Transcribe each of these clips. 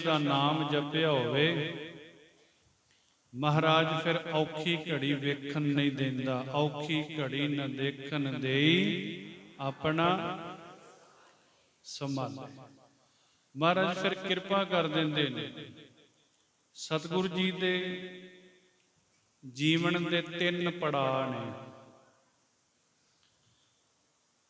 ਦਾ ਨਾਮ ਜਪਿਆ ਹੋਵੇ, ਮਹਾਰਾਜ ਫਿਰ ਔਖੀ ਘੜੀ ਵੇਖਣ ਨਹੀਂ ਦਿੰਦਾ, ਔਖੀ ਘੜੀ ਨਾ ਦੇਖਣ ਦੇਈ ਆਪਣਾ ਸਮਾਨ ਮਹਾਰਾਜ ਫਿਰ ਕਿਰਪਾ ਕਰ ਦਿੰਦੇ ਨੇ। ਸਤਿਗੁਰੂ ਜੀ ਦੇ ਜੀਵਨ ਦੇ ਤਿੰਨ ਪੜਾਅ ਨੇ।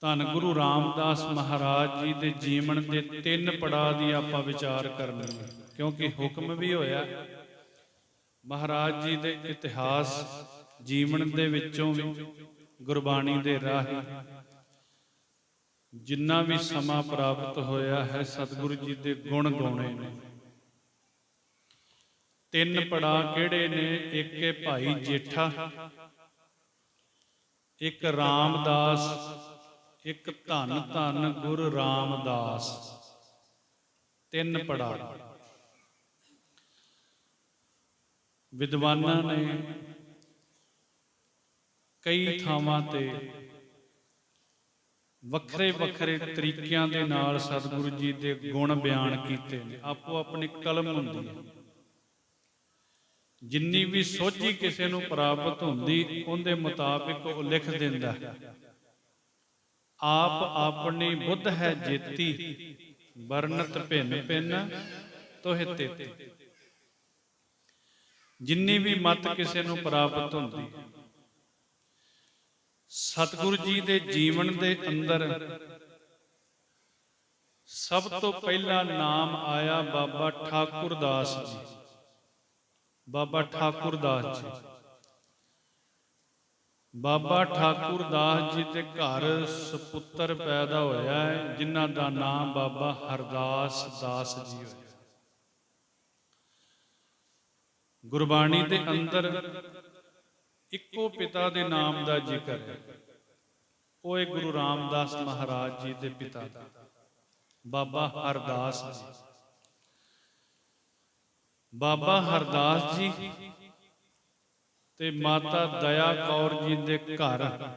ਧੰਨ ਗੁਰੂ ਰਾਮਦਾਸ ਮਹਾਰਾਜ ਜੀ ਦੇ ਜੀਵਨ ਦੇ ਤਿੰਨ ਪੜਾਅ ਦੀ ਆਪਾਂ ਵਿਚਾਰ ਕਰਨੀ ਹੈ, ਕਿਉਂਕਿ ਹੁਕਮ ਵੀ ਹੋਇਆ। ਮਹਾਰਾਜ ਜੀ ਦੇ ਇਤਿਹਾਸ ਜੀਵਨ ਦੇ ਵਿੱਚੋਂ ਵੀ ਗੁਰਬਾਣੀ ਦੇ ਰਾਹੀਂ ਜਿੰਨਾ ਵੀ ਸਮਾਂ ਪ੍ਰਾਪਤ ਹੋਇਆ ਹੈ, ਸਤਿਗੁਰੂ ਜੀ ਦੇ ਗੁਣ ਗਾਉਣੇ ਨੇ। ਤਿੰਨ ਪੜਾਅ ਕਿਹੜੇ ਨੇ? ਇੱਕ ਹੈ ਭਾਈ ਜੇਠਾ, ਇੱਕ ਰਾਮਦਾਸ ਇੱਕ ਧੰਨ ਧੰਨ ਗੁਰੂ ਰਾਮਦਾਸ, ਤਿੰਨ ਪੜਾ ਵਿਦਵਾਨਾਂ ਨੇ ਕਈ ਥਾਵਾਂ ਤੇ ਵੱਖਰੇ ਵੱਖਰੇ ਤਰੀਕਿਆਂ ਦੇ ਨਾਲ ਸਤਿਗੁਰੂ ਜੀ ਦੇ ਗੁਣ ਬਿਆਨ ਕੀਤੇ ਨੇ। ਆਪੋ ਆਪਣੀ ਕਲਮ ਹੁੰਦੀ ਹੈ। ਜਿੰਨੀ ਵੀ ਸੋਝੀ ਕਿਸੇ ਨੂੰ ਪ੍ਰਾਪਤ ਹੁੰਦੀ, ਉਹਦੇ ਮੁਤਾਬਿਕ ਉਹ ਲਿਖ ਦਿੰਦਾ ਹੈ। ਆਪ ਆਪਣੀ ਬੁੱਧ ਹੈ ਜੇਤੀ, ਵਰਨਤ ਭਿੰਨ ਭਿੰਨ ਤੋਹਿ ਤੇਤੀ। ਜਿੰਨੀ ਵੀ ਮਤ ਕਿਸੇ ਨੂੰ ਪ੍ਰਾਪਤ ਹੁੰਦੀ, ਸਤਿਗੁਰੂ ਜੀ ਦੇ ਜੀਵਨ ਦੇ ਅੰਦਰ ਸਭ ਤੋਂ ਪਹਿਲਾ ਨਾਮ ਆਇਆ ਬਾਬਾ ਠਾਕੁਰ ਦਾਸ ਜੀ, ਬਾਬਾ ਠਾਕੁਰ ਦਾਸ ਜੀ। ਬਾਬਾ ਠਾਕੁਰ ਦਾਸ ਜੀ ਦੇ ਘਰ ਸੁਪੁੱਤਰ ਪੈਦਾ ਹੋਇਆ ਹੈ, ਜਿਨ੍ਹਾਂ ਦਾ ਨਾਮ ਬਾਬਾ ਹਰਦਾਸ ਦਾਸ ਜੀ ਹੋਇਆ ਗੁਰਬਾਣੀ ਦੇ ਅੰਦਰ ਇੱਕੋ ਪਿਤਾ ਦੇ ਨਾਮ ਦਾ ਜ਼ਿਕਰ ਹੈ। ਉਹ ਹੈ ਗੁਰੂ ਰਾਮਦਾਸ ਮਹਾਰਾਜ ਜੀ ਦੇ ਪਿਤਾ ਦਾ, ਬਾਬਾ ਹਰਦਾਸ ਜੀ। ਬਾਬਾ ਹਰਦਾਸ ਜੀ ਤੇ ਮਾਤਾ ਦਇਆ ਕੌਰ ਜੀ ਦੇ ਘਰ।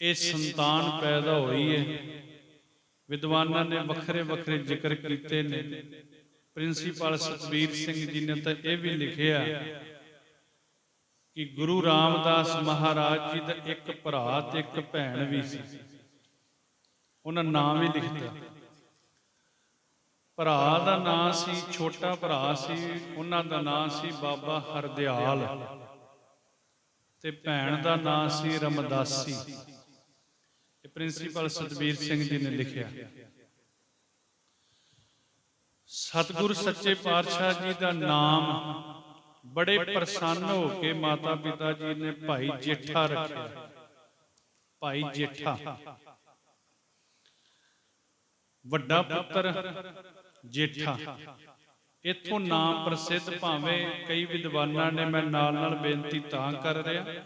ਇਹ ਸੰਤਾਨ ਪੈਦਾ ਹੋਈ ਹੈ। ਵਿਦਵਾਨਾਂ ਨੇ ਵੱਖਰੇ ਵੱਖਰੇ ਜ਼ਿਕਰ ਕੀਤੇ ਨੇ। ਪ੍ਰਿੰਸੀਪਲ ਸਤਵੀਰ ਸਿੰਘ ਜੀ ਨੇ ਤਾਂ ਇਹ ਵੀ ਲਿਖਿਆ ਕਿ ਗੁਰੂ ਰਾਮਦਾਸ ਮਹਾਰਾਜ ਜੀ ਦਾ ਇੱਕ ਭਰਾ ਤੇ ਇੱਕ ਭੈਣ ਵੀ ਸੀ। ਉਹਨਾਂ ਨਾਮ ਵੀ ਲਿਖਤਾ। ਭਰਾ ਦਾ ਨਾਂ ਸੀ, ਛੋਟਾ ਭਰਾ ਸੀ, ਉਹਨਾਂ ਦਾ ਨਾਂ ਸੀ ਬਾਬਾ ਹਰਦਿਆਲ। ਤੇ ਭੈਣ ਦਾ ਨਾਂ ਸੀ ਰਮਦਾਸੀ। ਇਹ ਪ੍ਰਿੰਸੀਪਲ ਸਤਵੀਰ ਸਿੰਘ ਜੀ ਨੇ ਲਿਖਿਆ। ਸਤਿਗੁਰ ਸੱਚੇ ਪਾਤਸ਼ਾਹ ਜੀ ਦਾ ਨਾਮ ਬੜੇ ਪ੍ਰਸੰਨ ਹੋ ਕੇ ਮਾਤਾ ਪਿਤਾ ਜੀ ਨੇ ਭਾਈ ਜੇਠਾ ਰੱਖਿਆ। ਭਾਈ ਜੇਠਾ। ਵੱਡਾ ਪੁੱਤਰ ਜੇਠਾ। ਇਥੋਂ ਨਾਮ ਪ੍ਰਸਿੱਧ ਭਾਵੇਂ ਕਈ ਵਿਦਵਾਨਾਂ ਨੇ ਮੈਂ ਨਾਲ ਨਾਲ ਬੇਨਤੀ ਤਾਂ ਕਰ ਰਿਹਾ,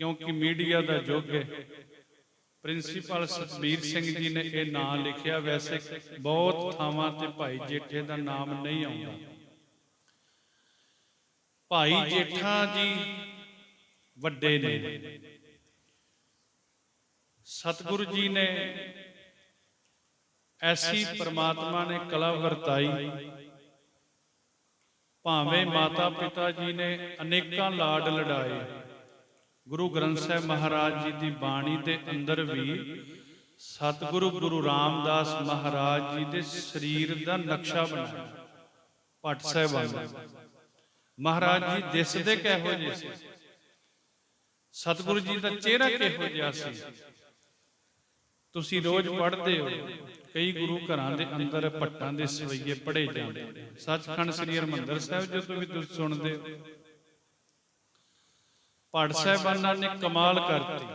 ਕਿਉਂਕਿ ਮੀਡੀਆ ਦਾ ਯੁੱਗ ਹੈ। ਪ੍ਰਿੰਸੀਪਲ ਸਤਬੀਰ ਸਿੰਘ ਜੀ ਨੇ ਇਹ ਨਾਂ ਲਿਖਿਆ, ਵੈਸੇ ਬਹੁਤ ਥਾਵਾਂ ਤੇ ਭਾਈ ਜੇਠੇ ਦਾ ਨਾਮ ਨਹੀਂ ਆਉਂਦਾ। ਭਾਈ ਜੇਠਾ ਜੀ ਵੱਡੇ ਨੇ। ਸਤਿਗੁਰੂ ਜੀ ਨੇ ਐਸੀ ਪ੍ਰਮਾਤਮਾ ਨੇ ਕਲਾ ਵਰਤਾਈ। ਭਾਵੇਂ ਮਾਤਾ ਪਿਤਾ ਜੀ ਨੇ ਅਨੇਕਾਂ ਲਾਡ ਲੜਾਏ। ਗੁਰੂ ਗ੍ਰੰਥ ਸਾਹਿਬ ਮਹਾਰਾਜ ਜੀ ਦੀ ਬਾਣੀ ਦੇ ਅੰਦਰ ਵੀ ਸਤਿਗੁਰੂ ਗੁਰੂ ਰਾਮਦਾਸ ਮਹਾਰਾਜ ਜੀ ਦੇ ਸਰੀਰ ਦਾ ਨਕਸ਼ਾ ਬਣਾਇਆ। ਪਟ ਸਾਹਿਬਾਨ। ਮਹਾਰਾਜ ਜੀ ਦਿਸਦੇ ਕਿਹੋ ਜਿਹੇ ਸੀ? ਸਤਿਗੁਰੂ ਜੀ ਦਾ ਚਿਹਰਾ ਕਿਹੋ ਜਿਹਾ ਸੀ? ਤੁਸੀਂ ਰੋਜ਼ ਪੜ੍ਹਦੇ ਹੋ। ਕਈ ਗੁਰੂ ਘਰਾਂ ਦੇ ਅੰਦਰ ਪੱਟਾਂ ਦੇ ਸਵਈਏ ਪੜ੍ਹੇ ਜਾਂਦੇ ਸੱਚਖੰਡ ਸ੍ਰੀ ਹਰਿਮੰਦਰ ਸਾਹਿਬ ਜਦੋਂ ਵੀ ਤੁਸੀਂ ਸੁਣਦੇ ਹੋ। ਪੜ ਸਾਹਿਬਾਨਾਂ ਨੇ ਕਮਾਲ ਕਰਤੀ।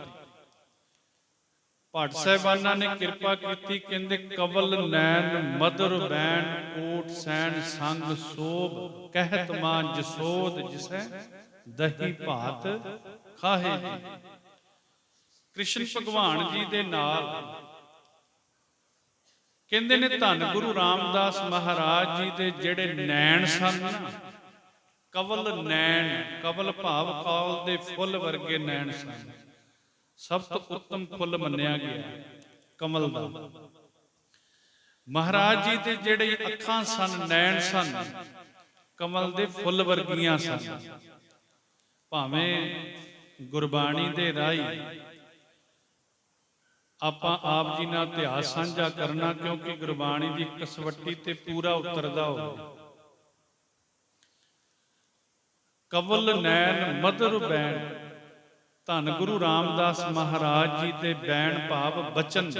ਪੜ ਸਾਹਿਬਾਨਾਂ ਨੇ ਕਿਰਪਾ ਕੀਤੀ ਕਹਿੰਦੇ ਕਵਲ ਨੈਣ ਮਦਰ ਬੈਣ ਕੋਟ ਸੈਣ ਸੰਗ ਸੋਭ ਕਹਿਤ ਮਾਂ ਜਸੋਦ ਜਿਸੈ ਦਹੀ ਭਾਤ ਖਾਹੇ। ਕ੍ਰਿਸ਼ਨ ਭਗਵਾਨ ਜੀ ਦੇ ਨਾਲ। ਕਹਿੰਦੇ ਨੇ ਧੰਨ ਗੁਰੂ ਰਾਮਦਾਸ ਮਹਾਰਾਜ ਜੀ ਦੇ ਜਿਹੜੇ ਨੈਣ ਸਨ। ਕਵਲ ਨੈਣ ਕਵਲ ਭਾਵ ਕਾਲ ਦੇ ਫੁੱਲ ਵਰਗੇ ਨੈਣ ਸਨ। ਸਭ ਤੋਂ ਉੱਤਮ ਫੁੱਲ ਮੰਨਿਆ ਗਿਆ। ਕਮਲ ਦਾ। ਮਹਾਰਾਜ ਜੀ ਦੇ ਜਿਹੜੇ ਅੱਖਾਂ ਸਨ ਨੈਣ ਸਨ ਕਮਲ ਦੇ ਫੁੱਲ ਵਰਗੀਆਂ ਸਨ। ਭਾਵੇਂ ਗੁਰਬਾਣੀ ਦੇ ਰਾਹੀ ਆਪਾਂ ਆਪ ਜੀ ਨਾਲ ਇਤਿਹਾਸ ਸਾਂਝਾ ਕਰਨਾ, ਕਿਉਂਕਿ ਗੁਰਬਾਣੀ ਦੀ ਕਸਵੱਟੀ ਤੇ ਪੂਰਾ ਉਤਰਦਾ ਹੋਵੇ ਕਵਲ ਨੈਣ ਮਦਰ ਬੈਣ, ਧੰਨ ਗੁਰੂ ਰਾਮਦਾਸ ਮਹਾਰਾਜ ਜੀ ਦੇ ਬੈਣ ਭਾਵ ਬਚਨ।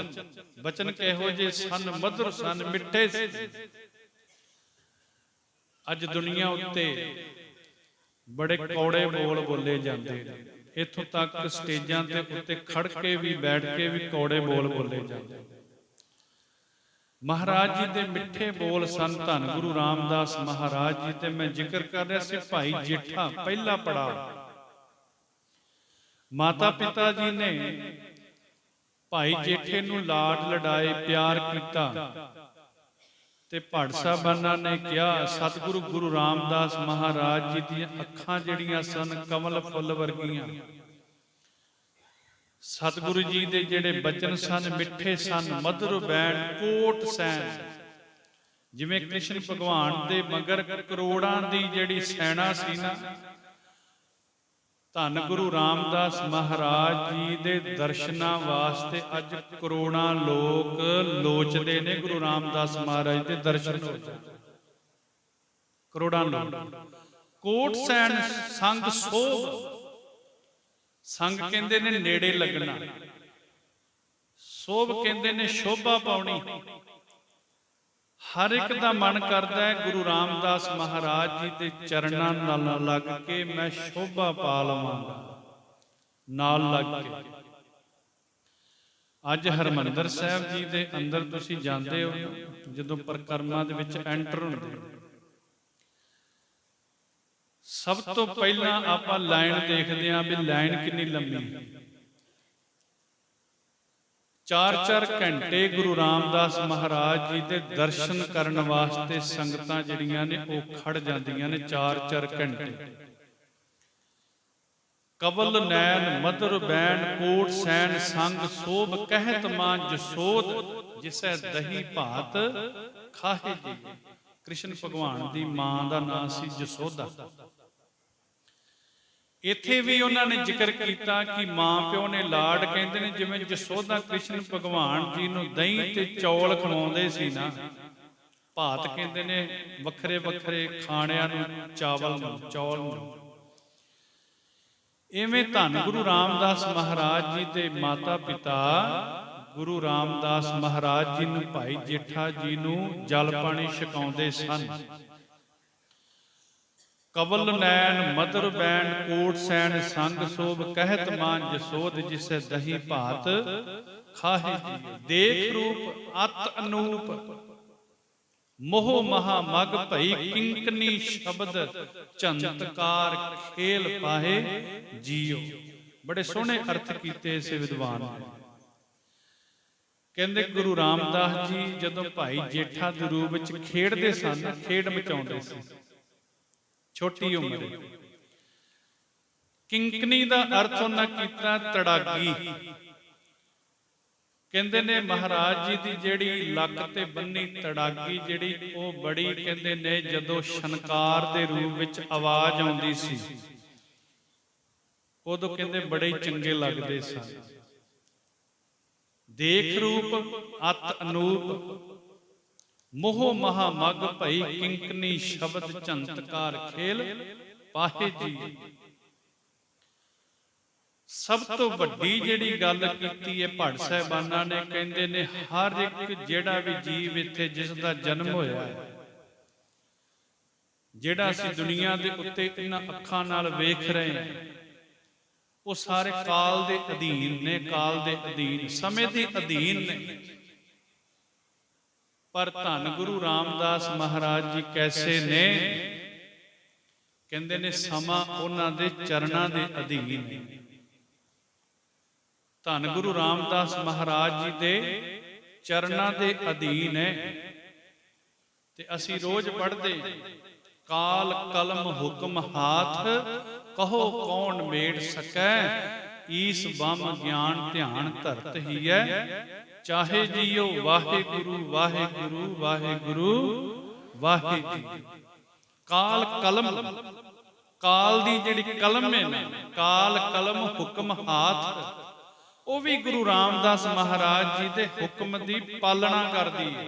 ਬਚਨ ਕਿਹੋ ਜੇ ਸਨ ਮਧੁਰ, ਸਨ ਮਿੱਠੇ। ਸੀ ਅੱਜ ਦੁਨੀਆ ਉੱਤੇ ਬੜੇ ਕੌੜੇ ਬੋਲ ਬੋਲੇ ਜਾਂਦੇ ਨੇ। ਇੱਥੋਂ ਤੱਕ ਸਟੇਜਾਂ ਤੇ ਉੱਤੇ ਖੜ ਕੇ ਵੀ ਬੈਠ ਕੇ ਵੀ ਕੌੜੇ ਬੋਲ ਬੋਲੇ ਜਾਂਦੇ ਮਹਾਰਾਜ ਜੀ ਦੇ ਮਿੱਠੇ ਬੋਲ ਸਨ ਧੰਨ ਗੁਰੂ ਰਾਮਦਾਸ ਮਹਾਰਾਜ ਜੀ ਤੇ ਮੈਂ ਜ਼ਿਕਰ ਕਰ ਰਿਹਾ ਸੀ ਭਾਈ ਜੇਠਾ ਪਹਿਲਾ ਪੜਾਅ। ਮਾਤਾ ਪਿਤਾ ਜੀ ਨੇ ਭਾਈ ਜੇਠੇ ਨੂੰ ਲਾਡ ਲਡਾਏ ਪਿਆਰ ਕੀਤਾ। ਤੇ ਭੜ ਸਾਹਿਬਾਨਾਂ ਨੇ ਕਿਹਾ, ਸਤਿਗੁਰੂ ਗੁਰੂ ਰਾਮਦਾਸ ਮਹਾਰਾਜ ਜੀ ਦੀਆਂ ਅੱਖਾਂ ਜਿਹੜੀਆਂ ਸਨ ਕਮਲ ਫੁੱਲ ਵਰਗੀਆਂ। ਸਤਿਗੁਰੂ ਜੀ ਦੇ ਜਿਹੜੇ ਬਚਨ ਸਨ, ਮਿੱਠੇ ਸਨ, ਮਧੁਰ ਬੈਣ ਕੋਟ ਸੈਨ ਜਿਵੇਂ ਕ੍ਰਿਸ਼ਨ ਭਗਵਾਨ ਦੇ ਮਗਰ ਕਰੋੜਾਂ ਦੀ ਜਿਹੜੀ ਸੈਨਾ ਸੀ ਨਾ ਧੰਨ ਗੁਰੂ ਰਾਮਦਾਸ ਮਹਾਰਾਜ ਜੀ ਦੇ ਦਰਸ਼ਨਾਂ ਵਾਸਤੇ ਅੱਜ ਕਰੋੜਾਂ ਲੋਕ ਲੋਚਦੇ ਨੇ ਗੁਰੂ ਰਾਮਦਾਸ ਮਹਾਰਾਜ ਦੇ ਦਰਸ਼ਨ ਹੋ ਜਾਣ ਕਰੋੜਾਂ ਲੋਕ। ਕੋਟ ਸੈਨ ਸੰਗ ਸੋਭ। ਸੰਗ ਕਹਿੰਦੇ ਨੇ ਨੇੜੇ ਲੱਗਣਾ। ਸੋਭ ਕਹਿੰਦੇ ਨੇ ਸ਼ੋਭਾ ਪਾਉਣੀ। ਹਰ ਇੱਕ ਦਾ ਮਨ ਕਰਦਾ ਹੈ ਗੁਰੂ ਰਾਮਦਾਸ ਮਹਾਰਾਜ ਜੀ ਦੇ ਚਰਨਾਂ ਨਾਲ ਲੱਗ ਕੇ ਮੈਂ ਸ਼ੋਭਾ ਪਾ ਲਵਾਂਗਾ। ਨਾਲ ਲੱਗ ਕੇ। ਅੱਜ ਹਰਮੰਦਰ ਸਾਹਿਬ ਜੀ ਦੇ ਅੰਦਰ ਤੁਸੀਂ ਜਾਂਦੇ ਹੋ ਜਦੋਂ ਪਰਕਰਮਾ ਦੇ ਵਿੱਚ ਐਂਟਰ ਹੁੰਦੇ ਹੋ। ਸਭ ਤੋਂ ਪਹਿਲਾਂ ਆਪਾਂ ਲਾਈਨ ਦੇਖਦੇ ਹਾਂ ਵੀ ਲਾਈਨ ਕਿੰਨੀ ਲੰਮੀ ਹੈ। ਚਾਰ ਚਾਰ ਘੰਟੇ ਗੁਰੂ ਰਾਮਦਾਸ ਮਹਾਰਾਜ ਜੀ ਦੇ ਦਰਸ਼ਨ ਕਰਨ ਵਾਸਤੇ ਸੰਗਤਾਂ ਜਿਹੜੀਆਂ ਨੇ ਉਹ ਖੜ ਜਾਂਦੀਆਂ ਨੇ ਚਾਰ ਚਾਰ ਘੰਟੇ। ਕਬਲ ਨੈਣ ਮਦਰ ਬੈਣ, ਕੋਟ ਸੈਨ ਸੰਗ, ਸੋਭ, ਕਹਿਤ ਮਾਂ ਜਸੋਤ ਜਿਸੈ ਦਹੀ ਭਾਤ, ਖਾਹੇ ਜੀ। ਕ੍ਰਿਸ਼ਨ ਭਗਵਾਨ ਦੀ ਮਾਂ ਦਾ ਨਾਮ ਸੀ ਜਸੋਦਾ ਇੱਥੇ ਵੀ ਉਹਨਾਂ ਨੇ ਜ਼ਿਕਰ ਕੀਤਾ ਕਿ ਮਾਂ ਪਿਓ ਨੇ ਲਾਡ ਕਹਿੰਦੇ ਨੇ, ਜਿਵੇਂ ਜਸੋਦਾ ਕ੍ਰਿਸ਼ਨ ਭਗਵਾਨ ਜੀ ਨੂੰ ਦਹੀਂ ਤੇ ਚੌਲ ਖਵਾਉਂਦੇ ਸੀ ਨਾ, ਭਾਤ ਕਹਿੰਦੇ ਨੇ, ਵੱਖਰੇ ਵੱਖਰੇ ਖਾਣਿਆਂ ਨੂੰ ਚਾਵਲ ਨੂੰ ਚੌਲ ਨੂੰ ਇਵੇਂ ਧੰਨ ਗੁਰੂ ਰਾਮਦਾਸ ਮਹਾਰਾਜ ਜੀ ਦੇ ਮਾਤਾ ਪਿਤਾ ਗੁਰੂ ਰਾਮਦਾਸ ਮਹਾਰਾਜ ਜੀ ਨੂੰ ਭਾਈ ਜੇਠਾ ਜੀ ਨੂੰ ਜਲ ਪਾਣੀ ਛਕਾਉਂਦੇ ਸਨ। ਕਵਲ ਨੈਣ ਮਦਰ ਬੈਣ ਕੋਟ ਸੈਣ ਸੰਗ ਸੋਭ ਕਹਿਤ ਮਾਨ ਜਸੋਦ ਜਿਸੈ ਦਹੀ ਭਾਤ। ਖਾਹੇ ਜੀ। ਦੇਖ ਰੂਪ ਅਤ ਅਨੂਪ। ਮੋਹ ਮਹਾ ਮਗ ਭਈ ਕਿੰਕਨੀ ਸ਼ਬਦ ਚੰਤਕਾਰ ਖੇਲ ਪਾਹੇ ਜੀਓ ਬੜੇ ਸੋਹਣੇ ਅਰਥ ਕੀਤੇ ਇਸ ਵਿਦਵਾਨ। ਨੇ ਕਹਿੰਦੇ ਗੁਰੂ ਰਾਮਦਾਸ ਜੀ ਜਦੋਂ ਭਾਈ ਜੇਠਾ ਦੇ ਰੂਪ ਵਿੱਚ ਖੇਡਦੇ ਸਨ ਖੇਡ ਮਚਾਉਂਦੇ ਸੀ। ਛੋਟੀ ਉਮਰ ਕਿੰਕਨੀ ਦਾ। ਅਰਥ ਉਹਨਾਂ ਕੀਤਾ ਤੜਾਗੀ। ਕਹਿੰਦੇ ਨੇ ਮਹਾਰਾਜ ਜੀ ਦੀ ਜਿਹੜੀ ਲੱਕ ਤੇ ਬੰਨੀ ਤੜਾਗੀ ਜਿਹੜੀ ਉਹ ਬੜੀ ਕਹਿੰਦੇ ਨੇ ਜਦੋਂ ਸ਼ਨਕਾਰ ਦੇ ਰੂਪ ਵਿੱਚ ਆਵਾਜ਼ ਆਉਂਦੀ ਸੀ ਉਦੋਂ ਕਹਿੰਦੇ ਬੜੇ ਚੰਗੇ ਲੱਗਦੇ ਸਨ। ਦੇਖ ਰੂਪ ਅਤ ਅਨੂਪ ਮੋਹ ਮਹਾ ਮਗ ਭਈ ਕਿੰਕਨੀ ਸ਼ਬਦ ਚੰਤਕਾਰ ਖੇਲ ਪਾਹੇ ਜੀ। ਸਭ ਤੋਂ ਵੱਡੀ ਜਿਹੜੀ ਗੱਲ ਕੀਤੀ ਹੈ ਭੜ ਸਾਹਿਬਾਨਾਂ ਨੇ, ਕਹਿੰਦੇ ਨੇ ਹਰ ਇੱਕ ਜਿਹੜਾ ਵੀ ਜੀਵ ਇੱਥੇ ਜਿਸ ਦਾ ਜਨਮ ਹੋਇਆ ਹੈ, ਜਿਹੜਾ ਅਸੀਂ ਦੁਨੀਆ ਦੇ ਉੱਤੇ ਇਹਨਾਂ ਅੱਖਾਂ ਨਾਲ ਵੇਖ ਰਹੇ ਹਾਂ, ਉਹ ਸਾਰੇ ਕਾਲ ਦੇ ਅਧੀਨ ਨੇ, ਕਾਲ ਦੇ ਅਧੀਨ, ਸਮੇਂ ਦੇ ਅਧੀਨ ਨੇ। ਪਰ ਧੰਨ ਗੁਰੂ ਰਾਮਦਾਸ ਮਹਾਰਾਜ ਜੀ ਕੈਸੇ ਨੇ? ਕਹਿੰਦੇ ਨੇ ਸਮਾਂ ਉਹਨਾਂ ਦੇ ਚਰਨਾਂ ਦੇ ਅਧੀਨ ਧੰਨ ਗੁਰੂ ਰਾਮਦਾਸ ਮਹਾਰਾਜ ਜੀ ਦੇ ਚਰਨਾਂ ਦੇ ਅਧੀਨ ਹੈ। ਤੇ ਅਸੀਂ ਰੋਜ਼ ਪੜ੍ਹਦੇ ਕਾਲ ਕਲਮ ਹੁਕਮ ਹਾਥ, ਕਹੋ ਕੌਣ ਮੇੜ ਸਕੈ, ਈਸ ਬੰਮ ਗਿਆਨ ਧਿਆਨ ਧਰਤ ਹੀ ਹੈ ਚਾਹੇ ਜੀਓ, ਵਾਹਿਗੁਰੂ ਵਾਹਿਗੁਰੂ ਵਾਹਿਗੁਰੂ ਵਾਹਿਗੁਰੂ। ਕਾਲ ਕਲਮ, ਕਾਲ ਦੀ ਜਿਹੜੀ ਕਲਮ ਹੈ ਨਾ, ਕਾਲ ਕਲਮ ਹੁਕਮ ਹਾਥ। ਉਹ ਵੀ ਗੁਰੂ ਰਾਮਦਾਸ ਮਹਾਰਾਜ ਜੀ ਦੇ ਹੁਕਮ ਦੀ ਪਾਲਣਾ ਕਰਦੀ ਹੈ।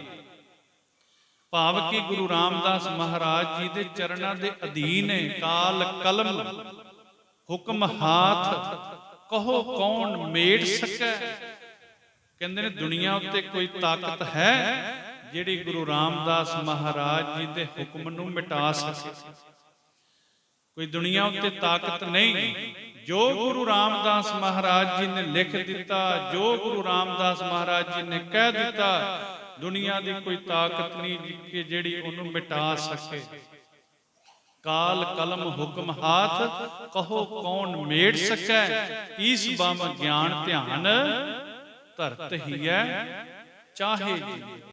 ਭਾਵ ਕਿ ਗੁਰੂ ਰਾਮਦਾਸ ਮਹਾਰਾਜ ਜੀ ਦੇ ਚਰਨਾਂ ਦੇ ਅਧੀਨ ਹੈ, ਕਾਲ ਕਲਮ, ਹੁਕਮ ਹਾਥ। ਕਹੋ ਕੌਣ ਮੇੜ ਸਕੈ? ਕਹਿੰਦੇ ਨੇ ਦੁਨੀਆ ਉੱਤੇ ਕੋਈ ਤਾਕਤ ਹੈ ਜਿਹੜੀ ਗੁਰੂ ਰਾਮਦਾਸ ਮਹਾਰਾਜ ਜੀ ਦੇ ਹੁਕਮ ਨੂੰ ਮਿਟਾ ਸਕੇ? ਕੋਈ ਦੁਨੀਆ ਉੱਤੇ ਤਾਕਤ ਨਹੀਂ। ਜੋ ਗੁਰੂ ਰਾਮਦਾਸ ਮਹਾਰਾਜ ਜੀ ਨੇ ਲਿਖ ਦਿੱਤਾ, ਜੋ ਗੁਰੂ ਰਾਮਦਾਸ ਮਹਾਰਾਜ ਜੀ ਨੇ ਕਹਿ ਦਿੱਤਾ, ਦੁਨੀਆ ਦੀ ਕੋਈ ਤਾਕਤ ਨਹੀਂ ਕਿ ਜਿਹੜੀ ਉਹਨੂੰ ਮਿਟਾ ਸਕੇ। ਕਾਲ, ਕਲਮ, ਹੁਕਮ, ਹਾਥ, ਕਹੋ ਕੌਣ ਮੇੜ ਸਕੈ? ਇਸ ਬਮ ਗਿਆਨ ਧਿਆਨ। ਧਰਤ ਹੀ ਹੈ ਚਾਹੇ